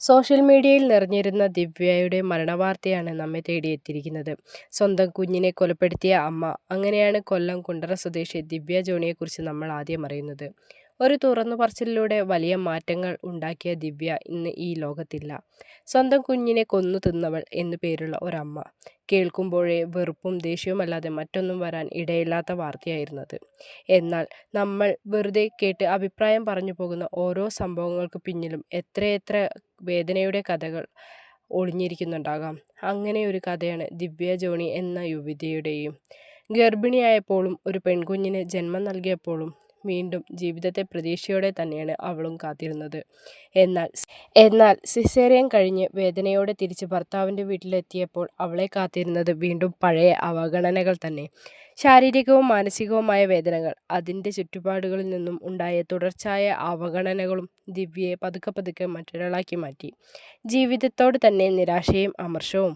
Social മീഡിയയിൽ നിറഞ്ഞിരുന്ന ദിവ്യയുടെ മരണവാർത്തയാണ് നമ്മെ തേടിയെത്തിയിരിക്കുന്നത്. സ്വന്തം കുഞ്ഞിനെ കൊലപ്പെടുത്തിയ അമ്മ. അങ്ങനെയാണ് കൊല്ലം കുണ്ടറ സ്വദേശി ദിവ്യ ജോണിയെക്കുറിച്ച് നമ്മൾ ആദ്യം അറിയുന്നത്. ഒരു തുറന്നു പറച്ചിലൂടെ വലിയ മാറ്റങ്ങൾ ഉണ്ടാക്കിയ ദിവ്യ ഇന്ന് ഈ ലോകത്തില്ല. സ്വന്തം കുഞ്ഞിനെ കൊന്നു തിന്നവൾ എന്നു പേരുള്ള ഒരമ്മ. കേൾക്കുമ്പോഴേ വെറുപ്പും ദേഷ്യവുമല്ലാതെ മറ്റൊന്നും വരാൻ ഇടയില്ലാത്ത വാർത്തയായിരുന്നത്. എന്നാൽ നമ്മൾ വെറുതെ കേട്ട് അഭിപ്രായം പറഞ്ഞു പോകുന്ന ഓരോ സംഭവങ്ങൾക്ക് പിന്നിലും എത്രയെത്ര വേദനയുടെ കഥകൾ ഒളിഞ്ഞിരിക്കുന്നുണ്ടാകാം. അങ്ങനെ ഒരു കഥയാണ് ദിവ്യ ജോണി എന്ന യുവതിയുടെയും ഗർഭിണിയായപ്പോഴും ഒരു പെൺകുഞ്ഞിന് ജന്മം നൽകിയപ്പോഴും വീണ്ടും ജീവിതത്തെ പ്രതീക്ഷയോടെ തന്നെയാണ് അവളും കാത്തിരുന്നത്. എന്നാൽ എന്നാൽ സിസേറിയൻ കഴിഞ്ഞ് വേദനയോടെ തിരിച്ച് ഭർത്താവിന്റെ വീട്ടിലെത്തിയപ്പോൾ അവളെ കാത്തിരുന്നത് വീണ്ടും പഴയ അവഗണനകൾ തന്നെ. ശാരീരികവും മാനസികവുമായ വേദനകൾ അതിന്റെ ചുറ്റുപാടുകളിൽ നിന്നും ഉണ്ടായ തുടർച്ചയായ അവഗണനകളും ദിവ്യയെ പതുക്കെ പതുക്കെ മറ്റൊരാളാക്കി മാറ്റി. ജീവിതത്തോട് തന്നെ നിരാശയും അമർഷവും.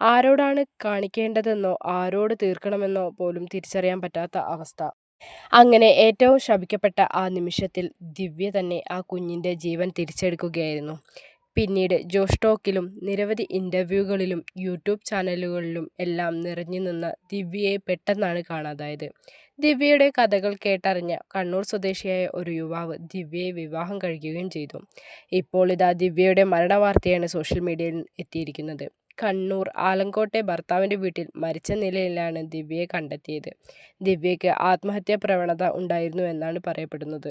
ആരോടാണ് കാണിക്കേണ്ടതെന്നോ ആരോട് തീർക്കണമെന്നോ പോലും തിരിച്ചറിയാൻ പറ്റാത്ത അവസ്ഥ. അങ്ങനെ ഏറ്റവും ശപിക്കപ്പെട്ട ആ നിമിഷത്തിൽ ദിവ്യ തന്നെ ആ കുഞ്ഞിന്റെ ജീവൻ തിരിച്ചെടുക്കുകയായിരുന്നു. പിന്നീട് ജോഷ് നിരവധി ഇന്റർവ്യൂകളിലും യൂട്യൂബ് ചാനലുകളിലും എല്ലാം നിറഞ്ഞു നിന്ന ദിവ്യയെ പെട്ടെന്നാണ് കാണാതായത്. ദിവ്യയുടെ കഥകൾ കേട്ടറിഞ്ഞ കണ്ണൂർ സ്വദേശിയായ ഒരു യുവാവ് ദിവ്യയെ വിവാഹം കഴിക്കുകയും ചെയ്തു. ഇപ്പോൾ ഇതാ ദിവ്യയുടെ മരണവാർത്തയാണ് സോഷ്യൽ മീഡിയയിൽ എത്തിയിരിക്കുന്നത്. കണ്ണൂർ ആലങ്കോട്ടെ ഭർത്താവിന്റെ വീട്ടിൽ മരിച്ച നിലയിലാണ് ദിവ്യയെ കണ്ടെത്തിയത്. ദിവ്യയ്ക്ക് ആത്മഹത്യാ പ്രവണത ഉണ്ടായിരുന്നു എന്നാണ് പറയപ്പെടുന്നത്.